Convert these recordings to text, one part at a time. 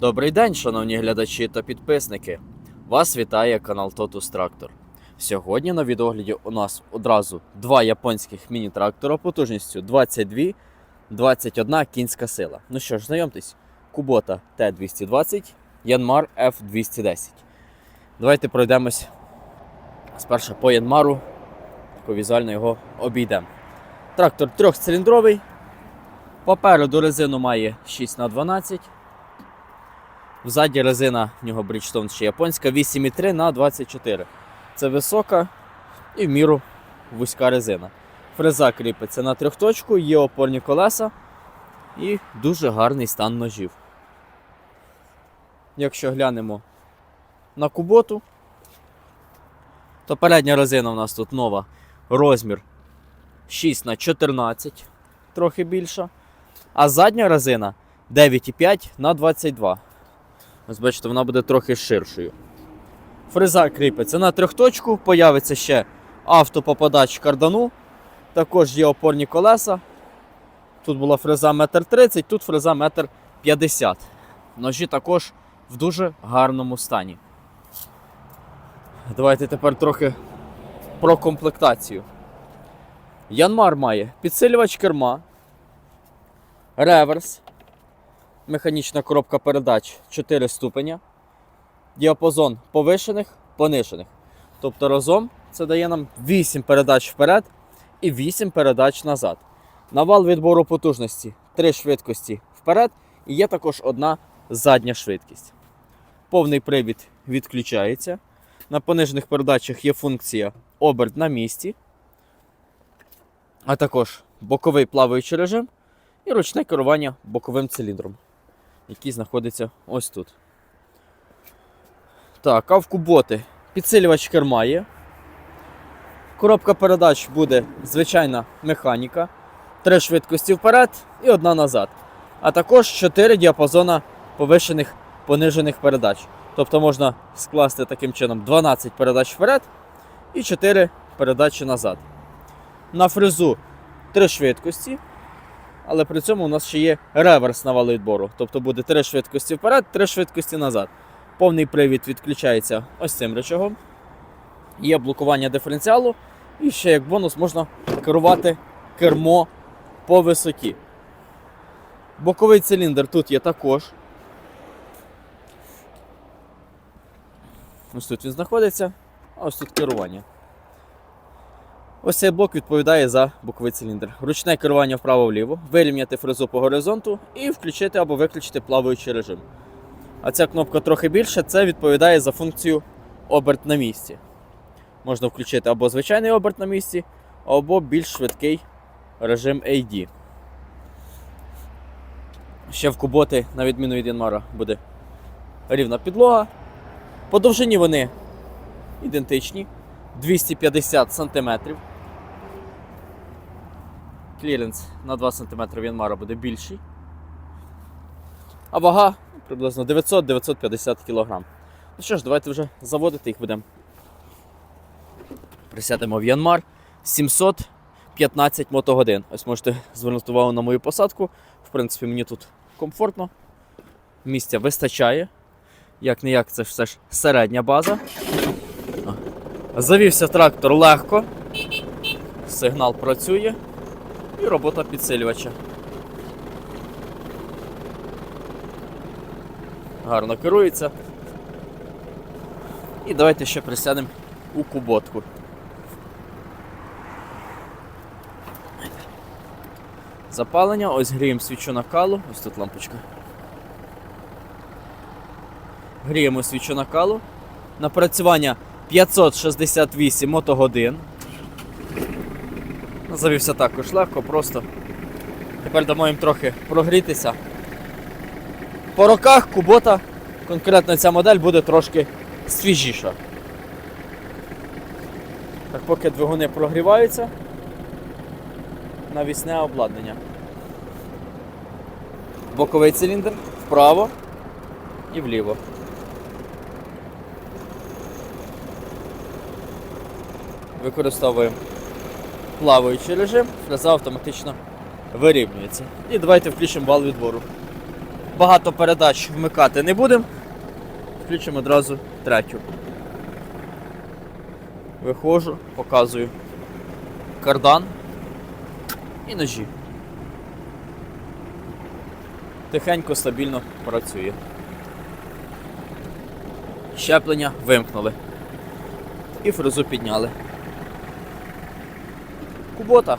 Добрий день, шановні глядачі та підписники. Вас вітає канал Totus Tractor. Сьогодні на відогляді у нас одразу два японських міні-трактора потужністю 22 21 кінська сила. Ну що ж, знайомтесь, Kubota T220, Yanmar F210. Давайте пройдемось спершу по Янмару, тако візуально його обійдемо. Трактор трьохциліндровий. Попереду резину має 6х12. Взаді резина в нього Bridgestone ще японська 8,3 на 24. Це висока і в міру вузька резина. Фреза кріпиться на трьохточку, є опорні колеса і дуже гарний стан ножів. Якщо глянемо на куботу, то передня резина у нас тут нова розмір 6 на 14, трохи більша. А задня резина 9,5 на 22. Ось бачите, вона буде трохи ширшою. Фреза кріпиться на трьохточку, появиться ще автопопадач кардану. Також є опорні колеса. Тут була фреза 1,30 м, тут фреза 1,50 м. Ножі також в дуже гарному стані. Давайте тепер трохи про комплектацію. Янмар має підсилювач керма, реверс, механічна коробка передач 4 ступеня, діапазон повишених, понижених. Тобто разом це дає нам 8 передач вперед і 8 передач назад. Навал відбору потужності 3 швидкості вперед і є також одна задня швидкість. Повний привід відключається. На понижених передачах є функція оберт на місці, а також боковий плаваючий режим і ручне керування боковим циліндром, який знаходиться ось тут. Так, а в куботи підсилювач керма є. Коробка передач буде звичайна механіка. Три швидкості вперед і одна назад. А також 4 діапазона повишених понижених передач. Тобто можна скласти таким чином 12 передач вперед і 4 передачі назад. На фрезу 3 швидкості, але при цьому у нас ще є реверс навалу відбору. Тобто буде 3 швидкості вперед, 3 швидкості назад. Повний привід відключається ось цим рычагом. Є блокування диференціалу. І ще як бонус можна керувати кермо по висоті. Боковий циліндр тут є також. Ось тут він знаходиться, а ось тут керування. Ось цей блок відповідає за боковий циліндр. Ручне керування вправо-вліво, вирівняти фрезу по горизонту і включити або виключити плаваючий режим. А ця кнопка трохи більша, це відповідає за функцію оберт на місці. Можна включити або звичайний оберт на місці, або більш швидкий режим AD. Ще в куботи, на відміну від Янмара, буде рівна підлога. По довжині вони ідентичні 250 см. Кліренс на 2 см в Янмара буде більший. А вага приблизно 900-950 кг. Ну що ж, давайте вже заводити їх будемо. Присядемо в Янмар 715 мотогодин. Ось можете звернути увагу на мою посадку. В принципі, мені тут комфортно. Місця вистачає. Як не як, це ж все ж середня база. Завівся трактор легко. Сигнал працює. І робота підсилювача. Гарно керується. І давайте ще присядемо у куботку. Запалення, ось гріємо свічу накалу, ось тут лампочка. Гріємо свічу накалу. Напрацювання 568 мотогодин. Завівся також легко, просто. Тепер дамо їм трохи прогрітися. По роках кубота, конкретно ця модель буде трошки свіжіша. Так, поки двигуни прогріваються, навісне обладнання. Боковий циліндр вправо і вліво. Використовуємо плаваючий режим, фреза автоматично вирівнюється. І давайте включимо вал відбору. багато передач вмикати не будемо. Включимо одразу третю. Виходжу, показую кардан і ножі. Тихенько, стабільно працює. Щеплення вимкнули. І фрезу підняли. Кубота.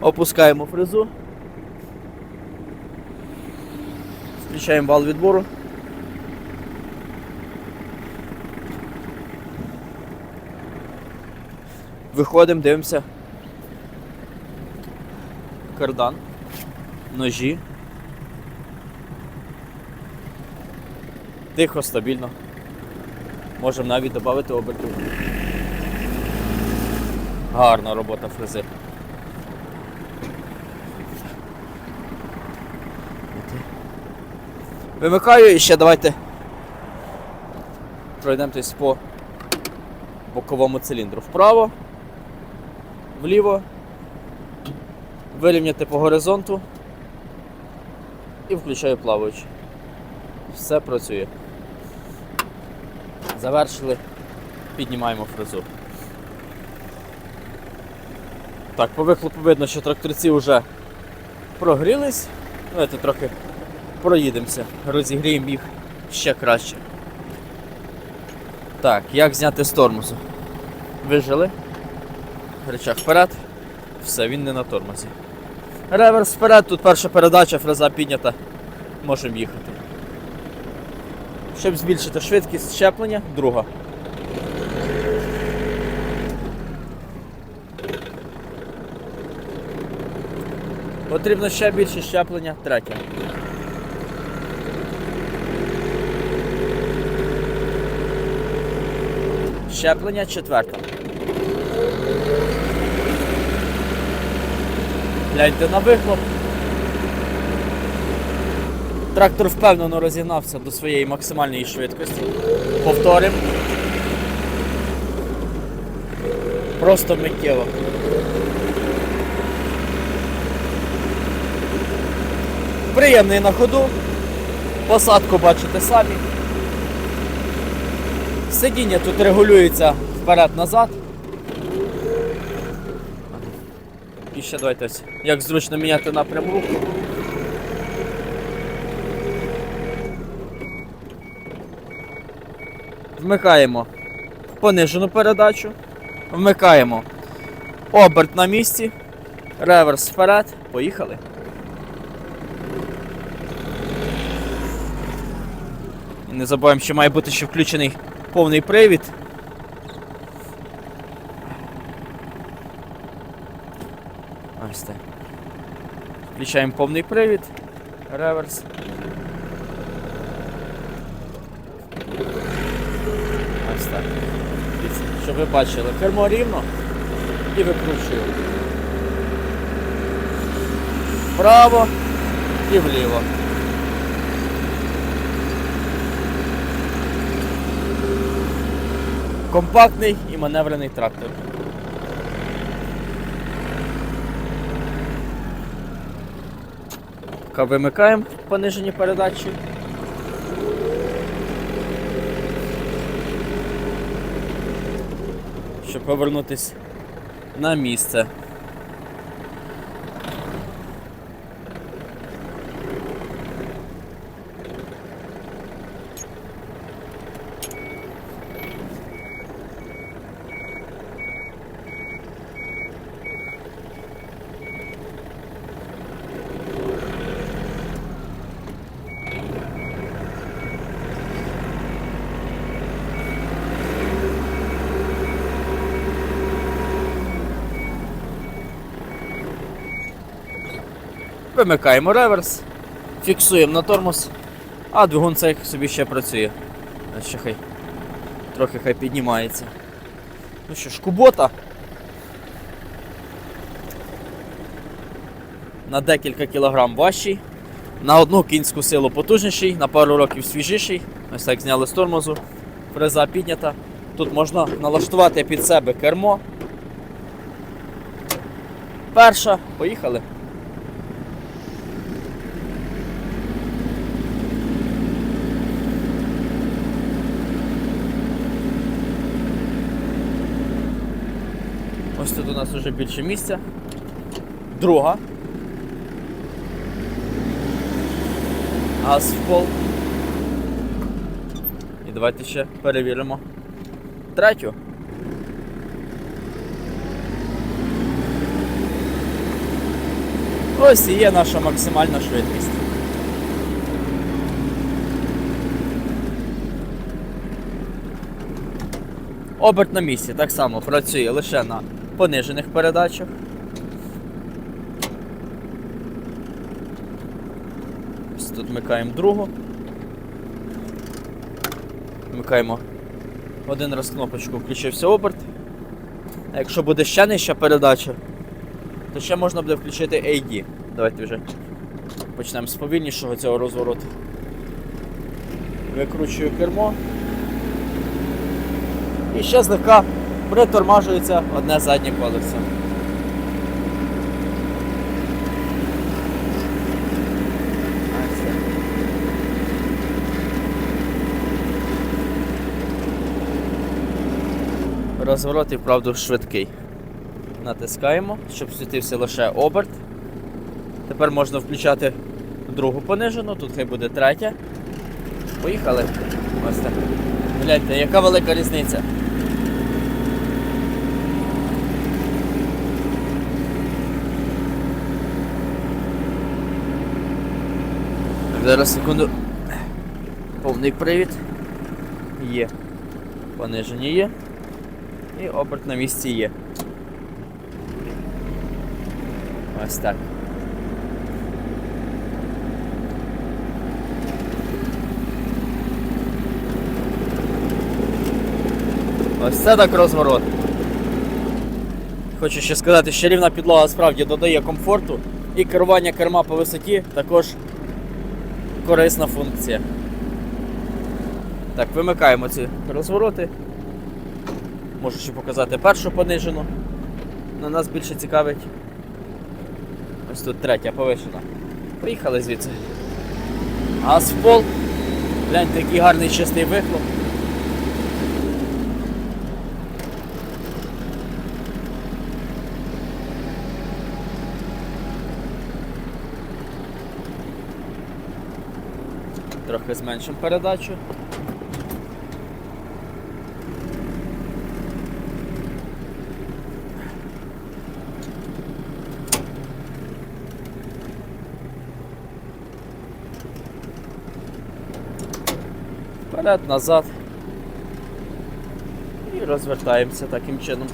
Опускаємо фрезу. Включаємо вал відбору. Виходимо, дивимося. Кардан. Ножі. Тихо, стабільно. Можемо навіть додати обертів. Гарна робота фрези. Вимикаю і ще давайте пройдемось по боковому циліндру. Вправо, вліво, вирівняти по горизонту і включаю плаваючи. Все працює. Завершили, піднімаємо фрезу. Так, по вихлопу видно, що тракторці вже прогрілись. Давайте трохи проїдемося, розігріємо їх ще краще. Так, як зняти з тормозу? Вижили. Речах вперед. Все, він не на тормозі. Реверс вперед, тут перша передача, фреза піднята. Можемо їхати. Щоб збільшити швидкість щеплення, друга. Потрібно ще більше щеплення, третя. Щеплення четверта. Гляньте на вихлоп. Трактор впевнено розігнався до своєї максимальної швидкості. Повторимо. Просто миттєво. Приємний на ходу. Посадку бачите самі. Сидіння тут регулюється вперед-назад. І ще давайте як зручно міняти напрям руху. Вмикаємо понижену передачу. Вмикаємо оберт на місці. Реверс вперед. Поїхали. Не забуваємо, що має бути ще включений повний привід. Ось так. Включаємо повний привід. Реверс. Ось так. Щоб ви бачили, кермо рівно і викручуємо. Вправо і вліво. Компактний і маневрений трактор. Вимикаємо понижені передачі. Щоб повернутися на місце. Вимикаємо реверс, фіксуємо на тормоз, а двигун цей собі ще працює. Ще хай трохи хай піднімається. Ну що ж, кубота. На декілька кілограм важчий, на одну кінську силу потужніший, на пару років свіжіший. Ось так зняли з тормозу, фреза піднята. Тут можна налаштувати під себе кермо. Перша, поїхали. Нас вже більше місця. Друга. Газ в пол. І давайте ще перевіримо третю. Ось і є наша максимальна швидкість. Оберт на місці так само працює лише на понижених передачах. Ось тут вмикаємо другу. Вмикаємо один раз кнопочку, включився оберт. А якщо буде ще нижча передача, то ще можна буде включити AD. Давайте вже почнемо з повільнішого цього розвороту. Викручую кермо. І ще злегка притормажується одне заднє колесо. Розворот і вправду швидкий. Натискаємо, щоб світився лише оберт. Тепер можна включати другу понижену, тут хай буде третя. Поїхали. Ось так. Гляньте, яка велика різниця. Зараз секунду. Повний привід. Є. Понижені є. І оберт на місці є. Ось так. Ось це так розворот. Хочу ще сказати, що рівна підлога справді додає комфорту і керування керма по висоті також корисна функція. Так, вимикаємо ці розвороти. Можу ще показати першу понижену. На нас більше цікавить. Ось тут третя повишена. Поїхали звідси. Пол. Гляньте, який гарний чистий вихлоп. Трохи зменшимо передачу. Вперед, назад. І розвертаємося таким чином.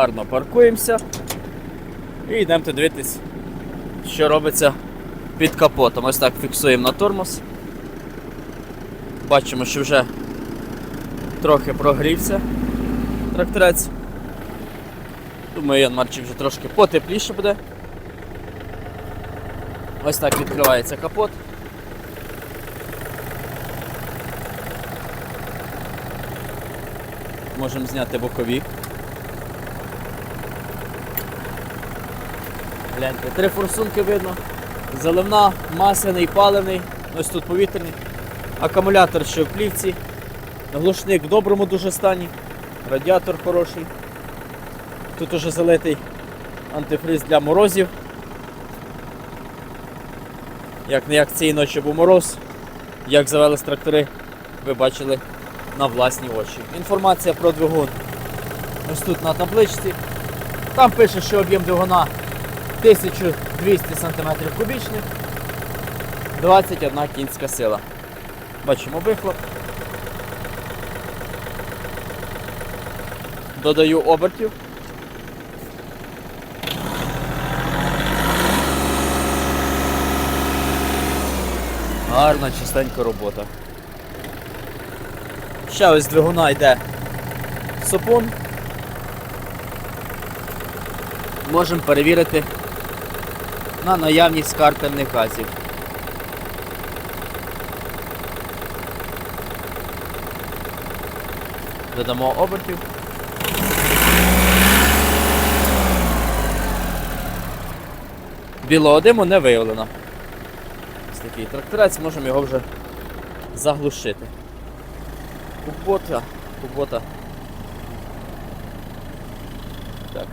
Гарно паркуємося. І йдемо дивитись, що робиться під капотом. Ось так фіксуємо на тормоз. Бачимо, що вже трохи прогрівся тракторець. Думаю, Янмарчик вже трошки потепліше буде. Ось так відкривається капот. Можемо зняти бокові. Гляньте, три форсунки видно. Заливна, масляний, паливний, ось тут повітряний. Акумулятор ще в плівці. Глушник в доброму дуже стані. Радіатор хороший. Тут уже залитий антифриз для морозів. Як не як цієї ночі був мороз, як завелись трактори, ви бачили на власні очі. Інформація про двигун. Ось тут на табличці. Там пише, що об'єм двигуна 1200 см кубічних, 21 кінська сила. Бачимо вихлоп. Додаю обертів. Гарна, чистенька робота. Ще ось двигуна йде сопун. Можемо перевірити на наявність картерних газів. Додамо обертів. Білого диму не виявлено. Ось такий тракторець, можемо його вже заглушити. Кубота, кубота. Так.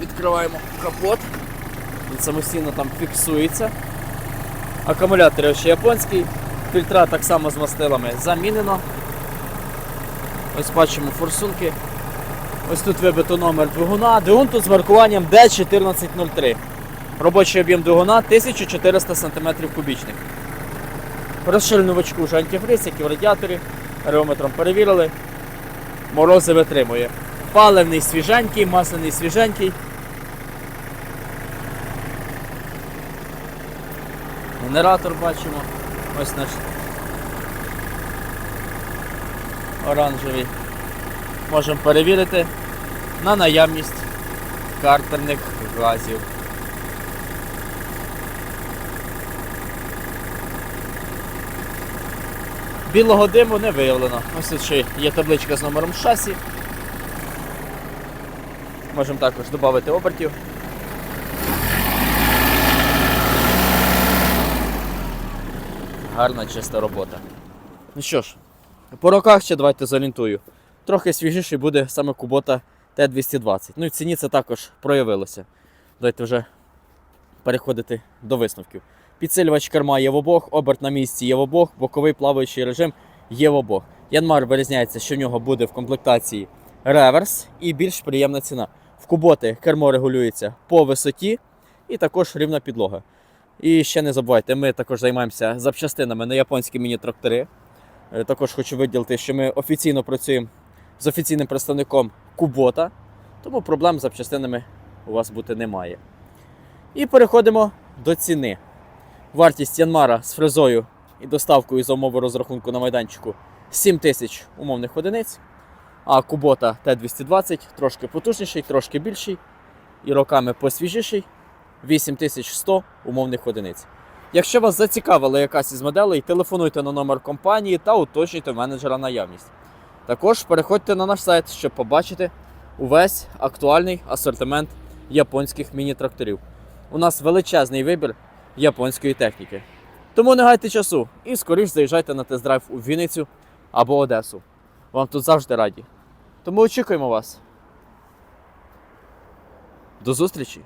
Відкриваємо капот. Він самостійно там фіксується. Акумулятор ще японський, фільтра так само з мастилами замінено. Ось бачимо форсунки. Ось тут вибито номер двигуна. Двигун тут з маркуванням D1403. Робочий об'єм двигуна 1400 см кубічних. Розширенувачку вже антифриз, як і в радіаторі. Аерометром перевірили. Морози витримує. Паливний свіженький, масляний свіженький. Генератор бачимо. Ось наш оранжевий. Можемо перевірити на наявність картерних газів. Білого диму не виявлено. Ось ще є табличка з номером шасі. Можемо також додати обертів. Гарна чиста робота. Ну що ж, по роках ще давайте зорієнтую. Трохи свіжіший буде саме Кубота Т-220. Ну і в ціні це також проявилося. Давайте вже переходити до висновків. Підсилювач керма є в обох, оберт на місці є в обох, боковий плаваючий режим є в обох. Янмар вирізняється, що в нього буде в комплектації реверс і більш приємна ціна. В Куботи кермо регулюється по висоті і також рівна підлога. І ще не забувайте, ми також займаємося запчастинами на японські міні-трактори. Е, Також хочу виділити, що ми офіційно працюємо з офіційним представником Кубота, тому проблем з запчастинами у вас бути немає. І переходимо до ціни. Вартість Янмара з фрезою і доставкою за умови розрахунку на майданчику 7 тисяч умовних одиниць. А Кубота Т-220 трошки потужніший, трошки більший і роками посвіжіший 8100 умовних одиниць. Якщо вас зацікавила якась із моделей, телефонуйте на номер компанії та уточнюйте менеджера наявність. Також переходьте на наш сайт, щоб побачити увесь актуальний асортимент японських міні-тракторів. У нас величезний вибір японської техніки. Тому не гайте часу і скоріш заїжджайте на тест-драйв у Вінницю або Одесу. Вам тут завжди раді. Тому очікуємо вас. До зустрічі!